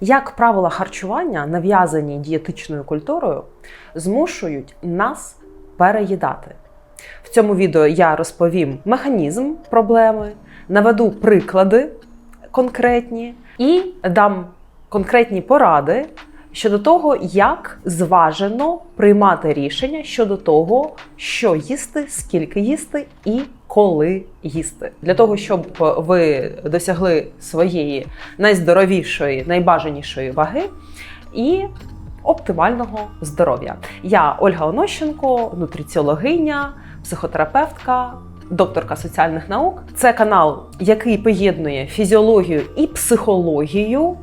Як правила харчування, нав'язані дієтичною культурою, змушують нас переїдати. В цьому відео я розповім механізм проблеми, наведу приклади конкретні і дам конкретні поради щодо того, як зважено приймати рішення щодо того, що їсти, скільки їсти і коли їсти, для того, щоб ви досягли своєї найздоровішої, найбажанішої ваги і оптимального здоров'я. Я Ольга Онощенко, нутриціологиня, психотерапевтка. Докторка соціальних наук це канал, який поєднує фізіологію і психологію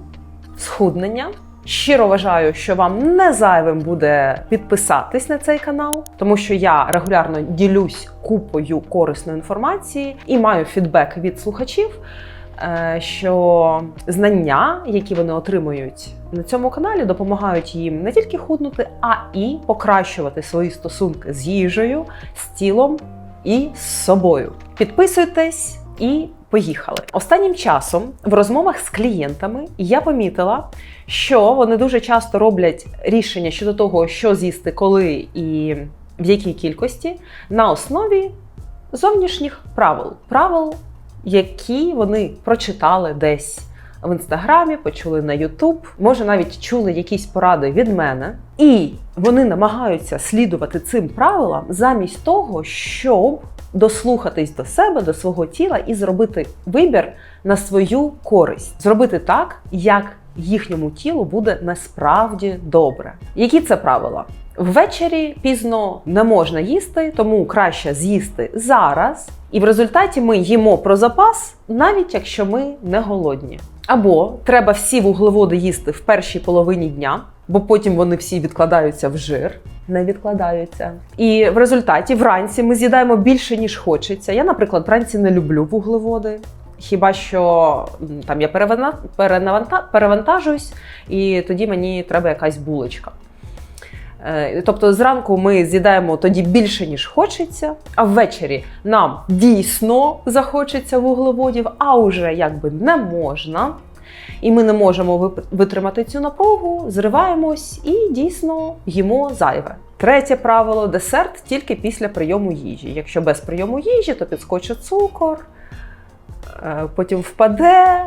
схуднення. Щиро вважаю, що вам не зайвим буде підписатись на цей канал, тому що я регулярно ділюсь купою корисної інформації і маю фідбек від слухачів, е, що знання, які вони отримують на цьому каналі, допомагають їм не тільки худнути, а і покращувати свої стосунки з їжею, з тілом і з собою. Підписуйтесь і поїхали. Останнім часом в розмовах з клієнтами я помітила, що вони дуже часто роблять рішення щодо того, що з'їсти, коли і в якій кількості, на основі зовнішніх правил. Правил, які вони прочитали десь в інстаграмі, почули на Ютуб, може навіть чули якісь поради від мене, і вони намагаються слідувати цим правилам замість того, щоб дослухатись до себе, до свого тіла і зробити вибір на свою користь, зробити так, як їхньому тілу буде насправді добре. Які це правила? Ввечері пізно не можна їсти, тому краще з'їсти зараз. І в результаті ми їмо про запас, навіть якщо ми не голодні. Або треба всі вуглеводи їсти в першій половині дня, бо потім вони всі відкладаються в жир. Не відкладаються. І в результаті вранці ми з'їдаємо більше, ніж хочеться. Я, наприклад, вранці не люблю вуглеводи. Хіба що там я перевантажуюсь, і тоді мені треба якась булочка. Е, Тобто зранку ми з'їдаємо тоді більше, ніж хочеться, а ввечері нам дійсно захочеться вуглеводів, а уже якби не можна. І ми не можемо витримати цю напругу, зриваємось і дійсно їмо зайве. Третє правило десерт тільки після прийому їжі. Якщо без прийому їжі, то підскочить цукор, е, потім впаде,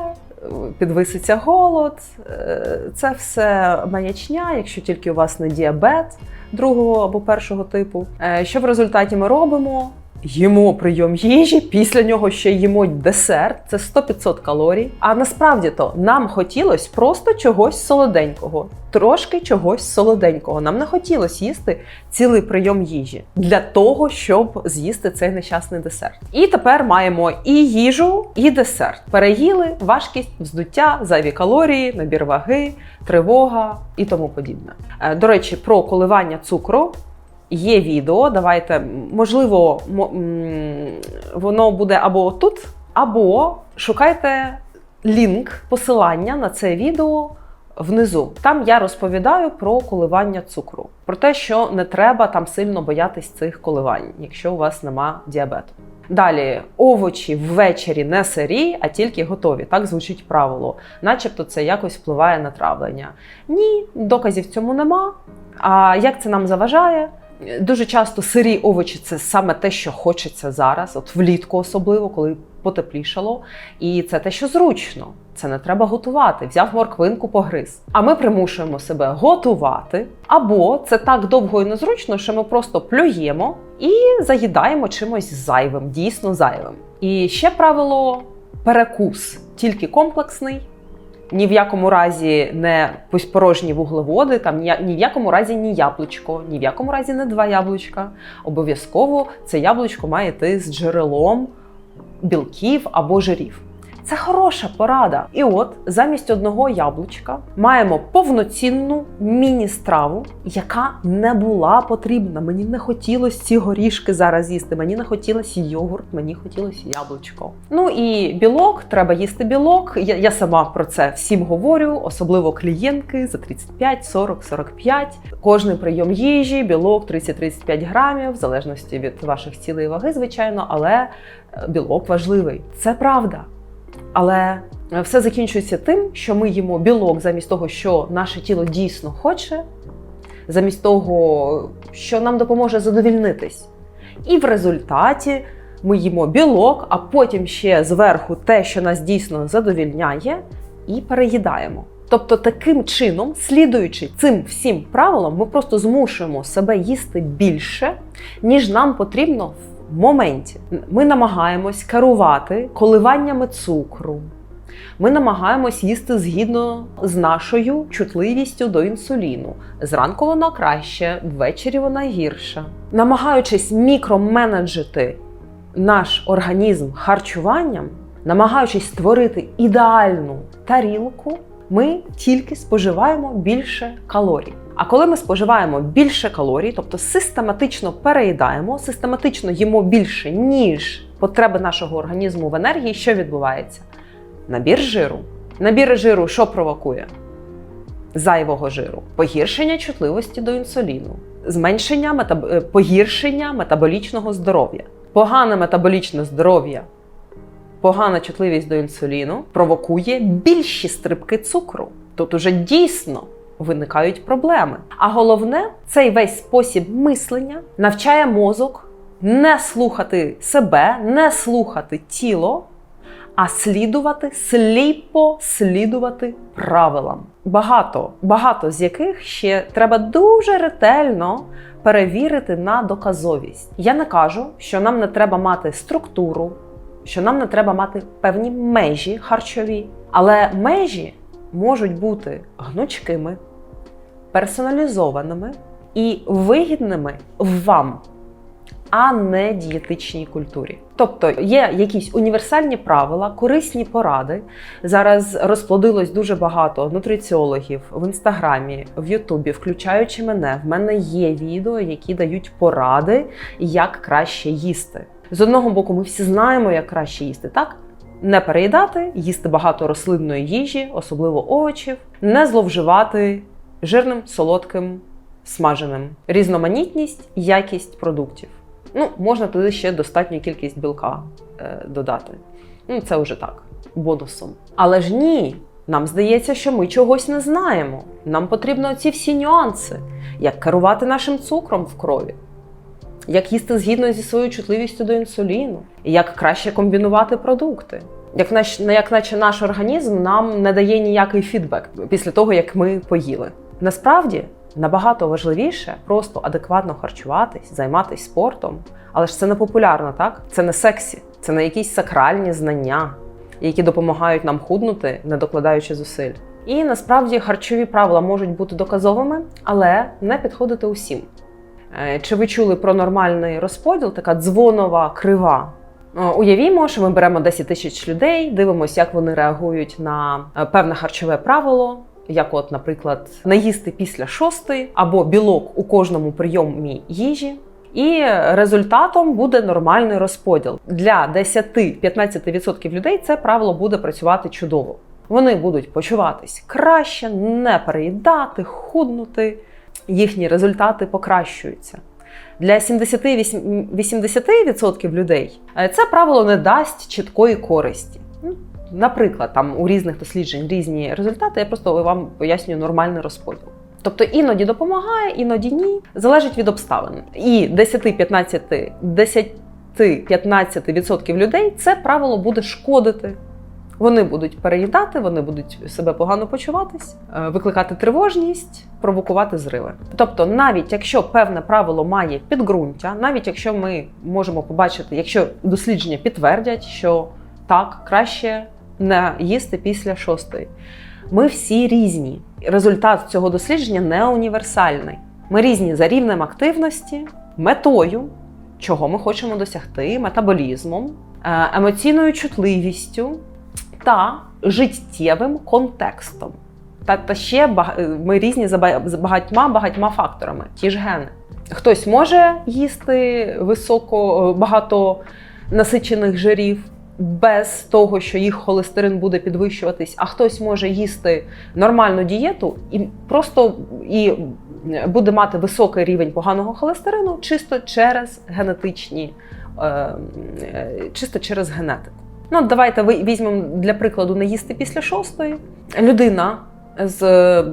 підвиситься голод. Е, Це все маячня, якщо тільки у вас не діабет другого або першого типу. Е, Що в результаті ми робимо? Їмо прийом їжі, після нього ще їмо десерт, це 100-500 калорій. А насправді то нам хотілося просто чогось солоденького, трошки чогось солоденького. Нам не хотілося їсти цілий прийом їжі для того, щоб з'їсти цей нещасний десерт. І тепер маємо і їжу, і десерт. Переїли, важкість, вздуття, зайві калорії, набір ваги, тривога і тому подібне. Е, До речі, про коливання цукру. Є відео, давайте, можливо, воно буде або тут, або шукайте лінк, посилання на це відео внизу. Там я розповідаю про коливання цукру, про те, що не треба там сильно боятись цих коливань, якщо у вас нема діабету. Далі овочі ввечері не сирі, а тільки готові. Так звучить правило, начебто це якось впливає на травлення. Ні, доказів цьому нема. А як це нам заважає? Дуже часто сирі овочі це саме те, що хочеться зараз, от влітку особливо, коли потеплішало. І це те, що зручно. Це не треба готувати. Взяв морквинку, погриз. А ми примушуємо себе готувати. Або це так довго і незручно, що ми просто плюємо і заїдаємо чимось зайвим, дійсно зайвим. І ще правило перекус, тільки комплексний. Ні в якому разі не порожні вуглеводи, там ні, в якому разі ні яблучко, ні в якому разі не два яблучка. Обов'язково це яблучко має йти з джерелом білків або жирів. Це хороша порада. І от замість одного яблучка маємо повноцінну міні-страву, яка не була потрібна. Мені не хотілося ці горішки зараз їсти. Мені не хотілося йогурт, мені хотілося яблучко. Ну і білок, треба їсти білок. Я, я сама про це всім говорю, особливо клієнтки за 35, 40, 45. Кожний прийом їжі, білок 30-35 грамів, в залежності від ваших цілей ваги, звичайно, але е, білок важливий. Це правда. Але Е, Все закінчується тим, що ми їмо білок замість того, що наше тіло дійсно хоче, замість того, що нам допоможе задовільнитись. І в результаті ми їмо білок, а потім ще зверху те, що нас дійсно задовільняє, і переїдаємо. Тобто, таким чином, слідуючи цим всім правилам, ми просто змушуємо себе їсти більше, ніж нам потрібно моменті. Ми намагаємось керувати коливаннями цукру. Ми намагаємось їсти згідно з нашою чутливістю до інсуліну. Зранку вона краще, ввечері вона гірша. Намагаючись мікроменеджити наш організм харчуванням, намагаючись створити ідеальну тарілку, ми тільки споживаємо більше калорій. А коли ми споживаємо більше калорій, тобто систематично переїдаємо, систематично їмо більше, ніж потреби нашого організму в енергії, що відбувається? Набір жиру. Набір жиру що провокує? Зайвого жиру, погіршення чутливості до інсуліну, зменшення метаб... е, погіршення метаболічного здоров'я. Погане метаболічне здоров'я, погана чутливість до інсуліну провокує більші стрибки цукру. Тут уже дійсно виникають проблеми. А головне, цей весь спосіб мислення навчає мозок не слухати себе, не слухати тіло, а слідувати сліпо слідувати правилам. Багато, багато з яких ще треба дуже ретельно перевірити на доказовість. Я не кажу, що нам не треба мати структуру, що нам не треба мати певні межі харчові, але межі можуть бути гнучкими, персоналізованими і вигідними вам а не дієтичній культурі. Тобто є якісь універсальні правила, корисні поради. Зараз розплодилось дуже багато нутриціологів в інстаграмі, в Ютубі, включаючи мене. В мене є відео, які дають поради, як краще їсти. З одного боку, ми всі знаємо, як краще їсти, так? Не переїдати, їсти багато рослинної їжі, особливо овочів, не зловживати жирним, солодким, смаженим, різноманітність, якість продуктів. Ну, можна туди ще достатню кількість білка е, додати. Ну, це вже так, бонусом. Але ж ні, нам здається, що ми чогось не знаємо. Нам потрібно ці всі нюанси, як керувати нашим цукром в крові, як їсти згідно зі своєю чутливістю до інсуліну, як краще комбінувати продукти. Як, наш, як наче наш організм нам не дає ніякий фідбек після того, як ми поїли. Насправді набагато важливіше просто адекватно харчуватись, займатися спортом. Але ж це не популярно, так? Це не сексі, це не якісь сакральні знання, які допомагають нам худнути, не докладаючи зусиль. І насправді харчові правила можуть бути доказовими, але не підходити усім. Е, Чи ви чули про нормальний розподіл, така дзвонова крива? Е, Уявімо, що ми беремо 10 тисяч людей, дивимося, як вони реагують на е, певне харчове правило, як, от, наприклад, наїсти після шостої або білок у кожному прийомі їжі. І результатом буде нормальний розподіл. Для 10-15% людей це правило буде працювати чудово. Вони будуть почуватись краще, не переїдати, худнути. Їхні результати покращуються. Для 70-80% людей е, це правило не дасть чіткої користі. Наприклад, там у різних досліджень різні результати, я просто вам пояснюю нормальний розподіл. Тобто іноді допомагає, іноді ні. Залежить від обставин. І 10-15 10-15% людей це правило буде шкодити. Вони будуть переїдати, вони будуть себе погано почуватись, е, викликати тривожність, провокувати зриви. Тобто, навіть якщо певне правило має підґрунтя, навіть якщо ми можемо побачити, якщо дослідження підтвердять, що так краще не їсти після шостої. Ми всі різні. Результат цього дослідження не універсальний. Ми різні за рівнем активності, метою, чого ми хочемо досягти, метаболізмом, е, емоційною чутливістю та життєвим контекстом. Та, та ще ми різні за багатьма багатьма факторами, ті ж гени. Хтось може їсти високо багато насичених жирів без того, що їх холестерин буде підвищуватись, а хтось може їсти нормальну дієту і просто і буде мати високий рівень поганого холестерину чисто через генетичні, е, е, чисто через генетику. Ну, давайте візьмемо для прикладу не їсти після шостої. Людина з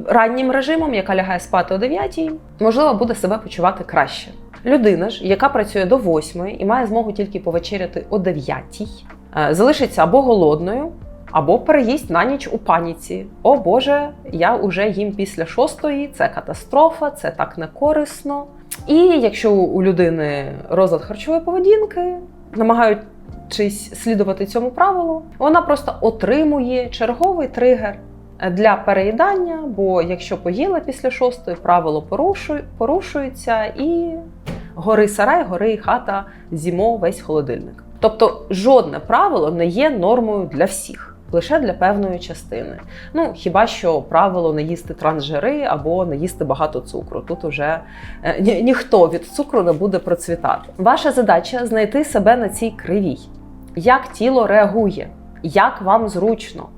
раннім режимом, яка лягає спати о 9, можливо, буде себе почувати краще. Людина ж, яка працює до 8 і має змогу тільки повечеряти о 9, е, залишиться або голодною, або переїсть на ніч у паніці. О Боже, я вже їм після шостої, це катастрофа, це так не корисно. І якщо у людини розлад харчової поведінки, намагаючись слідувати цьому правилу, вона просто отримує черговий тригер для переїдання, бо якщо поїла після шостої, правило порушує, порушується і гори сарай, гори хата, зімо весь холодильник. Тобто жодне правило не є нормою для всіх. Лише для певної частини. Ну хіба що правило не їсти трансжири або не їсти багато цукру. Тут уже е, ні, ніхто від цукру не буде процвітати. Ваша задача знайти себе на цій кривій. Як тіло реагує, як вам зручно,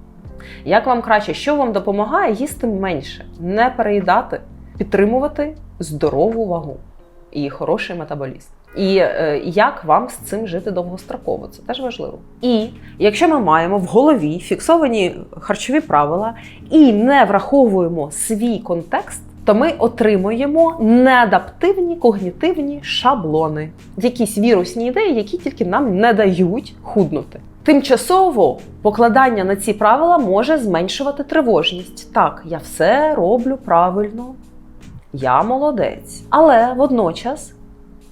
як вам краще, що вам допомагає їсти менше, не переїдати, підтримувати здорову вагу і хороший метаболізм. І е, як вам з цим жити довгостроково, це теж важливо. І якщо ми маємо в голові фіксовані харчові правила і не враховуємо свій контекст, то ми отримуємо неадаптивні когнітивні шаблони, якісь вірусні ідеї, які тільки нам не дають худнути. Тимчасово покладання на ці правила може зменшувати тривожність. Так, я все роблю правильно, я молодець. Але водночас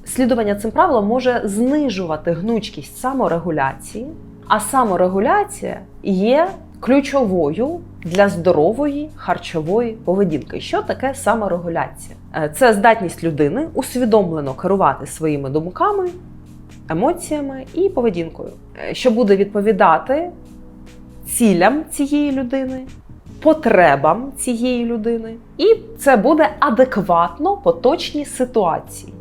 слідування цим правилам може знижувати гнучкість саморегуляції, а саморегуляція є ключовою для здорової харчової поведінки. Що таке саморегуляція? Е, Це здатність людини усвідомлено керувати своїми думками, емоціями і поведінкою, е, що буде відповідати цілям цієї людини, потребам цієї людини, і це буде адекватно поточній ситуації,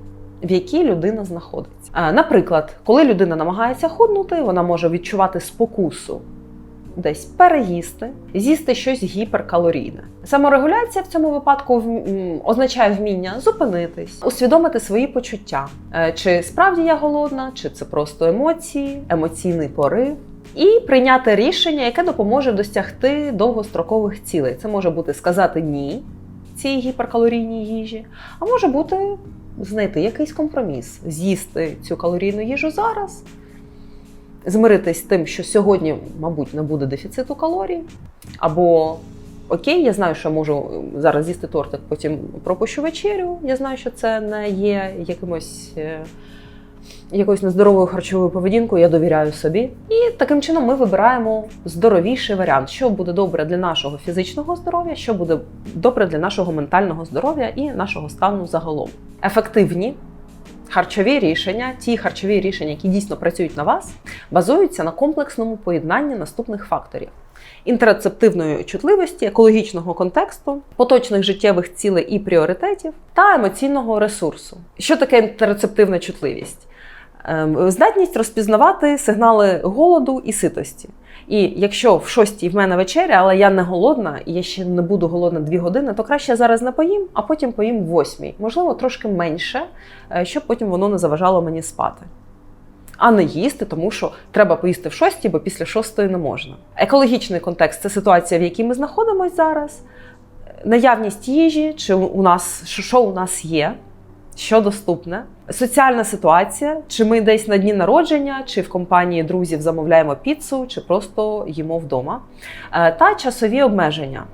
в якій людина знаходиться. Е, Наприклад, коли людина намагається худнути, вона може відчувати спокусу. Десь переїсти, з'їсти щось гіперкалорійне. Саморегуляція в цьому випадку означає вміння зупинитись, усвідомити свої почуття. Е, Чи справді я голодна, чи це просто емоції, емоційний порив, і прийняти рішення, яке допоможе досягти довгострокових цілей. Це може бути сказати ні цій гіперкалорійній їжі, а може бути знайти якийсь компроміс, з'їсти цю калорійну їжу зараз, змиритись з тим, що сьогодні, мабуть, не буде дефіциту калорій, або окей, я знаю, що можу зараз з'їсти тортик, потім пропущу вечерю. Я знаю, що це не є якимось. е, Якоюсь нездоровою харчовою поведінкою я довіряю собі, і таким чином ми вибираємо здоровіший варіант, що буде добре для нашого фізичного здоров'я, що буде добре для нашого ментального здоров'я і нашого стану загалом. Ефективні харчові рішення, ті харчові рішення, які дійсно працюють на вас, базуються на комплексному поєднанні наступних факторів: інтерцептивної чутливості, екологічного контексту, поточних життєвих цілей і пріоритетів та емоційного ресурсу. Що таке інтерцептивна чутливість? Ем, Здатність розпізнавати сигнали голоду і ситості. І якщо в шостій в мене вечеря, але я не голодна, і я ще не буду голодна дві години, то краще я зараз не поїм, а потім поїм в восьмій. Можливо, трошки менше, е, щоб потім воно не заважало мені спати. А не їсти, тому що треба поїсти в шостій, бо після шостої не можна. Екологічний контекст це ситуація, в якій ми знаходимося зараз. Наявність їжі, чи у нас що у нас є, що доступне. Соціальна ситуація, чи ми десь на дні народження, чи в компанії друзів замовляємо піцу, чи просто їмо вдома. Е, Та часові обмеження.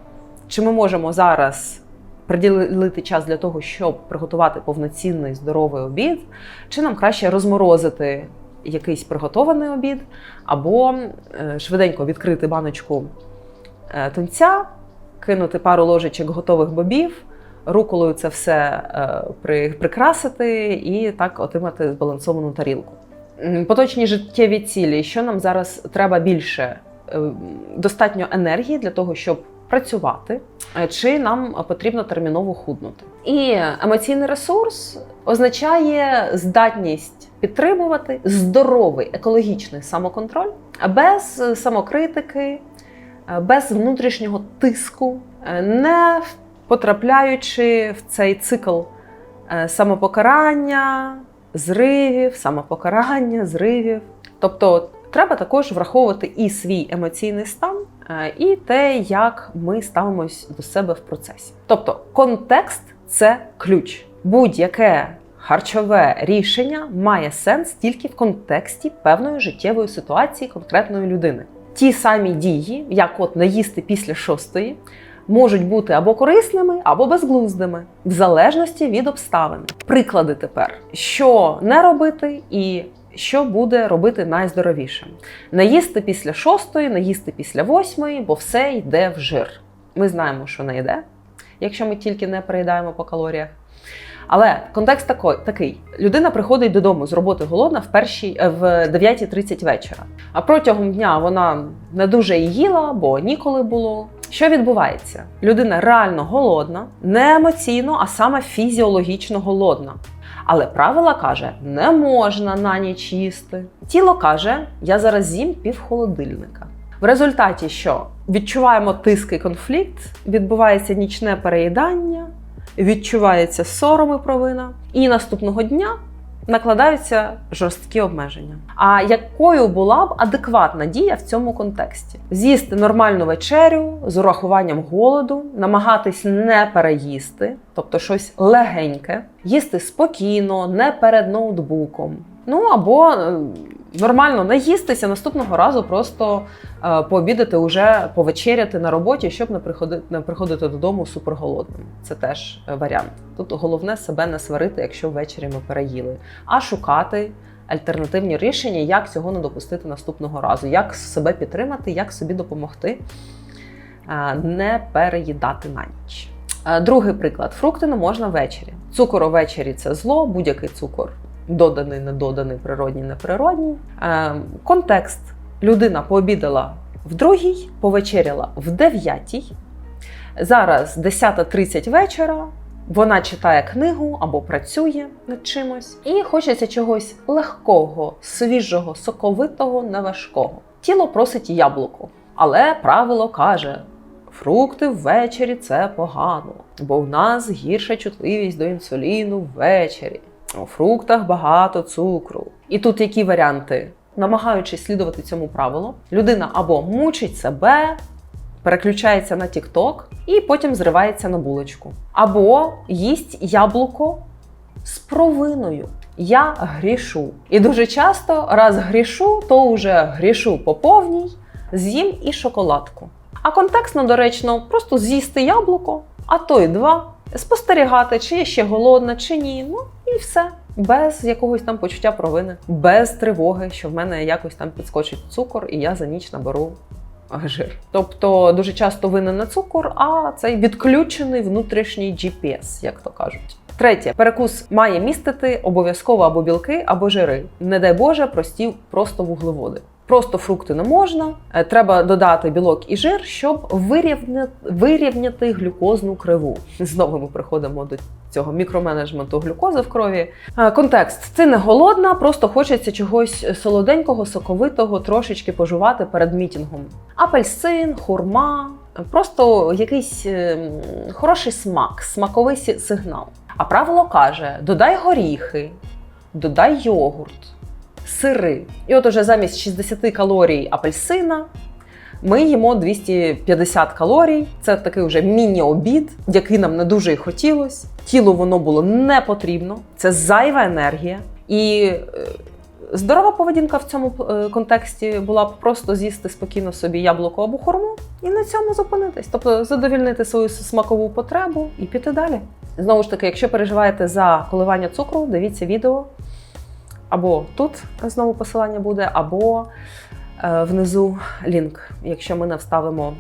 Чи ми можемо зараз приділити час для того, щоб приготувати повноцінний здоровий обід, чи нам краще розморозити якийсь приготований обід, або е, швиденько відкрити баночку е, тунця, кинути пару ложечок готових бобів, руколою це все е, при- прикрасити і так отримати збалансовану тарілку. Поточні життєві цілі, що нам зараз треба більше Е, достатньо енергії для того, щоб працювати, е, чи нам потрібно терміново худнути. І емоційний ресурс означає здатність підтримувати здоровий екологічний самоконтроль без самокритики, без внутрішнього тиску, не потрапляючи в цей цикл е, самопокарання, зривів, самопокарання, зривів. Тобто Треба також враховувати і свій емоційний стан, е, і те, як ми ставимось до себе в процесі. Тобто, контекст це ключ. Будь-яке харчове рішення має сенс тільки в контексті певної життєвої ситуації конкретної людини. Ті самі дії, як от наїсти після шостої, можуть бути або корисними, або безглуздими, в залежності від обставин. Приклади тепер, що не робити і що буде робити найздоровішим. Наїсти після шостої, наїсти після восьмої, бо все йде в жир. Ми знаємо, що не йде, якщо ми тільки не переїдаємо по калоріях. Але контекст такий: людина приходить додому з роботи голодна в першій е, в 9.30 вечора. А протягом дня вона не дуже їла, бо ніколи було. Що відбувається? Людина реально голодна, не емоційно, а саме фізіологічно голодна. Але правила каже, не можна на ніч їсти. Тіло каже, я зараз з'їм пів холодильника. В результаті що відчуваємо тиск і конфлікт, відбувається нічне переїдання, відчувається сором і провина, і наступного дня накладаються жорсткі обмеження. А якою була б адекватна дія в цьому контексті? З'їсти нормальну вечерю з урахуванням голоду, намагатись не переїсти, тобто щось легеньке, їсти спокійно, не перед ноутбуком. Ну або е, нормально наїстися наступного разу, просто е, пообідати уже повечеряти на роботі, щоб не приходити, не приходити додому суперголодним. Це теж е, варіант. Тут головне себе не сварити, якщо ввечері ми переїли, а шукати альтернативні рішення, як цього не допустити наступного разу, як себе підтримати, як собі допомогти е, не переїдати на ніч. Е, Другий приклад: фрукти не можна ввечері. Цукор увечері це зло, будь-який цукор доданий, недоданий, природній, неприродній. Е, контекст: людина пообідала в другій, повечеряла в дев'ятій. Зараз 10.30 вечора. Вона читає книгу або працює над чимось, і хочеться чогось легкого, свіжого, соковитого, неважкого. Тіло просить яблуко, але правило каже: фрукти ввечері це погано, бо в нас гірша чутливість до інсуліну ввечері. У фруктах багато цукру. І тут які варіанти? Намагаючись слідувати цьому правилу, людина або мучить себе, переключається на TikTok і потім зривається на булочку. Або їсть яблуко з провиною. Я грішу. І дуже часто, раз грішу, то вже грішу по повній, з'їм і шоколадку. А контекстно доречно просто з'їсти яблуко, а то й два, спостерігати, чи я ще голодна, чи ні. Ну і все. Без якогось там почуття провини, без тривоги, що в мене якось там підскочить цукор, і я за ніч наберу жир. Тобто дуже часто винен не цукор, а цей відключений внутрішній GPS, як то кажуть. Третє, перекус має містити обов'язково або білки, або жири. Не дай Боже, прості просто вуглеводи. Просто фрукти не можна. Е, Треба додати білок і жир, щоб вирівняти, вирівняти глюкозну криву. Знову ми приходимо до цього мікроменеджменту глюкози в крові. Е, Контекст: це не голодна, просто хочеться чогось солоденького, соковитого, трошечки пожувати перед мітінгом. Апельсин, хурма, просто якийсь ем, хороший смак, смаковий сигнал. А правило каже: додай горіхи, додай йогурт, сири. І от уже замість 60 калорій апельсина ми їмо 250 калорій. Це такий вже міні-обід, який нам не дуже і хотілося. Тілу воно було не потрібно. Це зайва енергія. І е, здорова поведінка в цьому е, контексті була б просто з'їсти спокійно собі яблуко або хурму і на цьому зупинитись. Тобто задовільнити свою смакову потребу і піти далі. Знову ж таки, якщо переживаєте за коливання цукру, дивіться відео. Або тут знову посилання буде, або е, внизу лінк, якщо ми не вставимо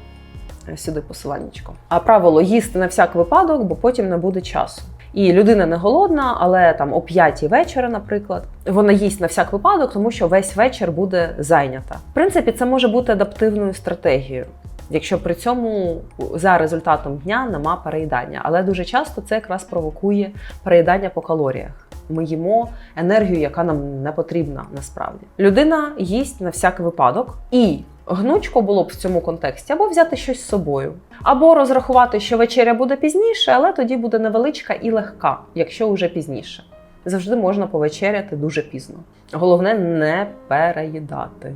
сюди посиланнячко. А правило їсти на всяк випадок, бо потім не буде часу. І людина не голодна, але там о 5 вечора, наприклад, вона їсть на всяк випадок, тому що весь вечір буде зайнята. В принципі, це може бути адаптивною стратегією. Якщо при цьому за результатом дня нема переїдання, але дуже часто це якраз провокує переїдання по калоріях. Ми їмо енергію, яка нам не потрібна насправді. Людина їсть на всяк випадок, і гнучко було б в цьому контексті або взяти щось з собою, або розрахувати, що вечеря буде пізніше, але тоді буде невеличка і легка, якщо вже пізніше. Завжди можна повечеряти дуже пізно. Головне не переїдати.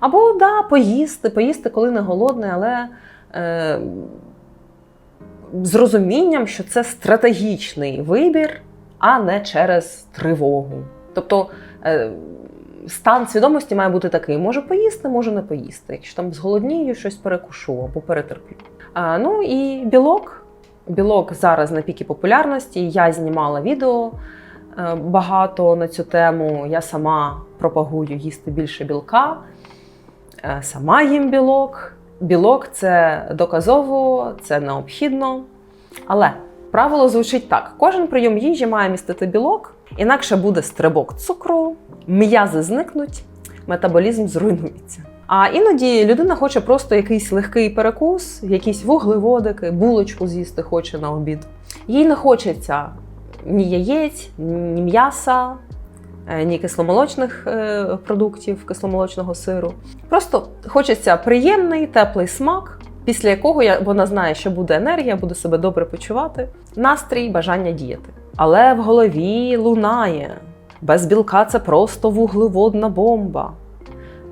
Або да, поїсти, поїсти, коли не голодний, але е, з розумінням, що це стратегічний вибір, а не через тривогу. Тобто е, стан свідомості має бути такий: можу поїсти, можу не поїсти. Якщо там зголоднію, щось перекушу або перетерплю. А, ну і білок. Білок зараз на пікі популярності. Я знімала відео е, багато на цю тему. Я сама пропагую їсти більше білка, сама їм білок. Білок це доказово, це необхідно. Але правило звучить так: кожен прийом їжі має містити білок, інакше буде стрибок цукру, м'язи зникнуть, метаболізм зруйнується. А іноді людина хоче просто якийсь легкий перекус, якісь вуглеводики, булочку з'їсти хоче на обід. Їй не хочеться ні яєць, ні м'яса, е, ні кисломолочних е, продуктів, кисломолочного сиру. Просто хочеться приємний, теплий смак, після якого вона знає, що буде енергія, буде себе добре почувати, настрій, бажання діяти. Але в голові лунає. Без білка це просто вуглеводна бомба.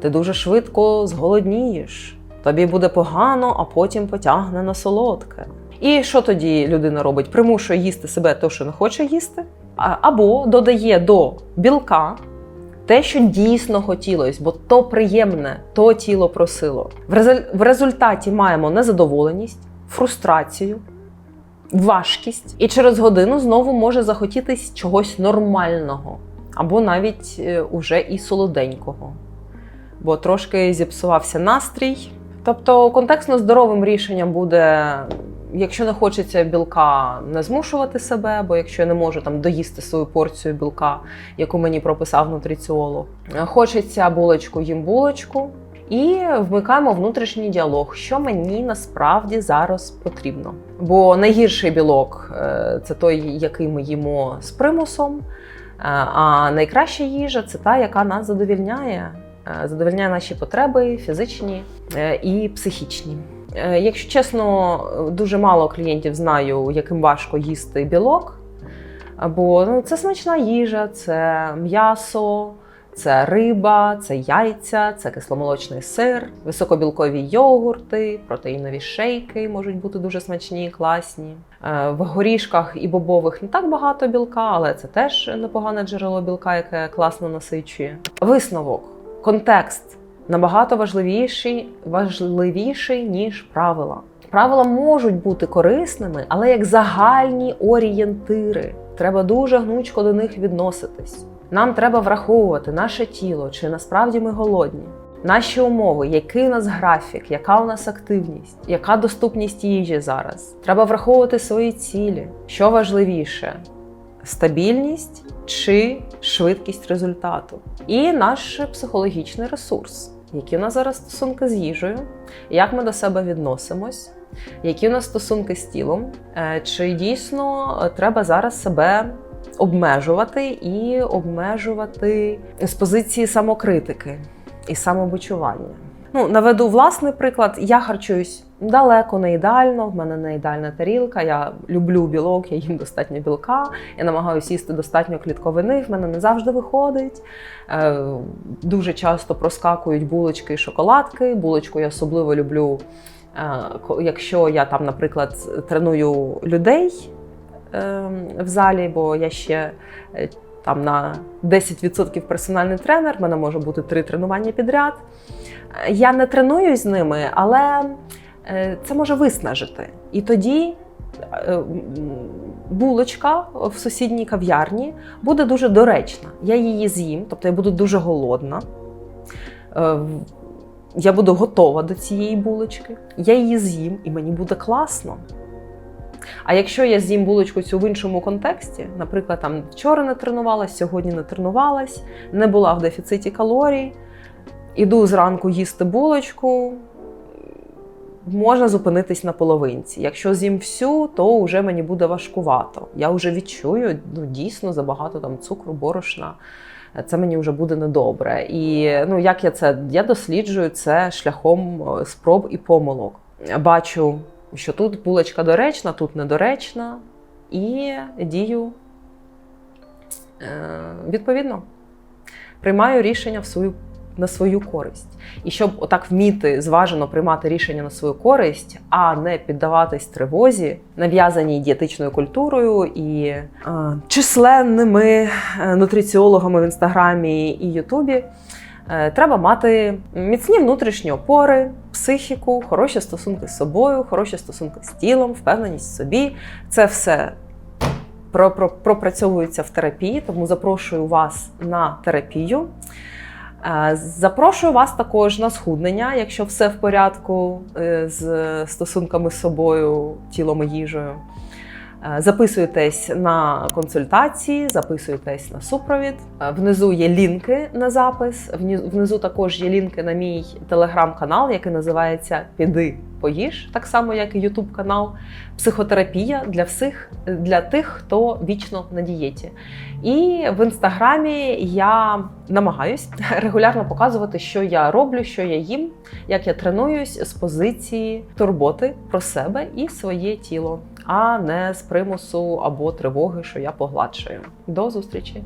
Ти дуже швидко зголоднієш. Тобі буде погано, а потім потягне на солодке. І що тоді людина робить? Примушує їсти себе те, що не хоче їсти, або додає до білка те, що дійсно хотілося, бо то приємне, то тіло просило. В, резуль- в результаті маємо незадоволеність, фрустрацію, важкість, і через годину знову може захотітись чогось нормального, або навіть е, уже і солоденького, бо трошки зіпсувався настрій. Тобто контекстно здоровим рішенням буде. Якщо не хочеться білка, не змушувати себе, бо якщо я не можу там доїсти свою порцію білка, яку мені прописав нутриціолог. Хочеться булочку, їм булочку. І вмикаємо внутрішній діалог, що мені насправді зараз потрібно. Бо найгірший білок е, це той, який ми їмо з примусом. е, А найкраща їжа це та, яка нас задовільняє, е, задовільняє наші потреби фізичні і психічні. Е, Якщо чесно, дуже мало клієнтів знаю, яким важко їсти білок. Бо ну, це смачна їжа, це м'ясо, це риба, це яйця, це кисломолочний сир, високобілкові йогурти, протеїнові шейки можуть бути дуже смачні класні. Е, В горішках і бобових не так багато білка, але це теж непогане джерело білка, яке класно насичує. Висновок, контекст набагато важливіший, важливіший ніж правила. Правила можуть бути корисними, але як загальні орієнтири. Треба дуже гнучко до них відноситись. Нам треба враховувати наше тіло, чи насправді ми голодні, наші умови, який у нас графік, яка у нас активність, яка доступність їжі зараз. Треба враховувати свої цілі. Що важливіше стабільність чи швидкість результату, і наш психологічний ресурс, які у нас зараз стосунки з їжею, як ми до себе відносимось, які у нас стосунки з тілом, Е, чи дійсно е, треба зараз себе обмежувати і обмежувати з позиції самокритики і самобичування. Ну, наведу власний приклад. Я харчуюсь далеко не ідеально. В мене не ідеальна тарілка. Я люблю білок, я їм достатньо білка. Я намагаюся їсти достатньо клітковини. В мене не завжди виходить. Е, дуже часто проскакують булочки і шоколадки. Булочку я особливо люблю, е, якщо я там, наприклад, треную людей е, в залі, бо я ще там на 10% персональний тренер, в мене може бути три тренування підряд. Я не тренуюсь з ними, але це може виснажити. І тоді е, булочка в сусідній кав'ярні буде дуже доречна. Я її з'їм, тобто я буду дуже голодна. Е, Я буду готова до цієї булочки. Я її з'їм, і мені буде класно. А якщо я з'їм булочку цю в іншому контексті, наприклад, там вчора не тренувалась, сьогодні не тренувалась, не була в дефіциті калорій, іду зранку їсти булочку, можна зупинитись на половинці. Якщо з'їм всю, то вже мені буде важкувато. Я вже відчую ну, дійсно забагато там цукру, борошна. Це мені вже буде недобре. І ну, як я це я досліджую це шляхом е, спроб і помилок. Бачу, що тут булочка доречна, тут недоречна, і дію е, відповідно. Приймаю рішення в свою на свою користь. І щоб отак вміти зважено приймати рішення на свою користь, а не піддаватись тривозі, нав'язаній дієтичною культурою і е, численними нутриціологами в інстаграмі і Ютубі. Е, Треба мати міцні внутрішні опори, психіку, хороші стосунки з собою, хороші стосунки з тілом, впевненість в собі. Це все про- про- пропрацьовується в терапії, тому запрошую вас на терапію. Е, Запрошую вас також на схуднення, якщо все в порядку е, з стосунками з собою, тілом і їжею. Е, Записуйтесь на консультації, записуйтесь на супровід. Е, Внизу є лінки на запис. Внизу також є лінки на мій телеграм-канал, який називається Піди поїж, так само як і Ютуб канал. Психотерапія для всіх, для тих, хто вічно на дієті. І в інстаграмі я намагаюсь регулярно показувати, що я роблю, що я їм, як я тренуюсь з позиції турботи про себе і своє тіло, а не з примусу або тривоги, що я погладшую. До зустрічі!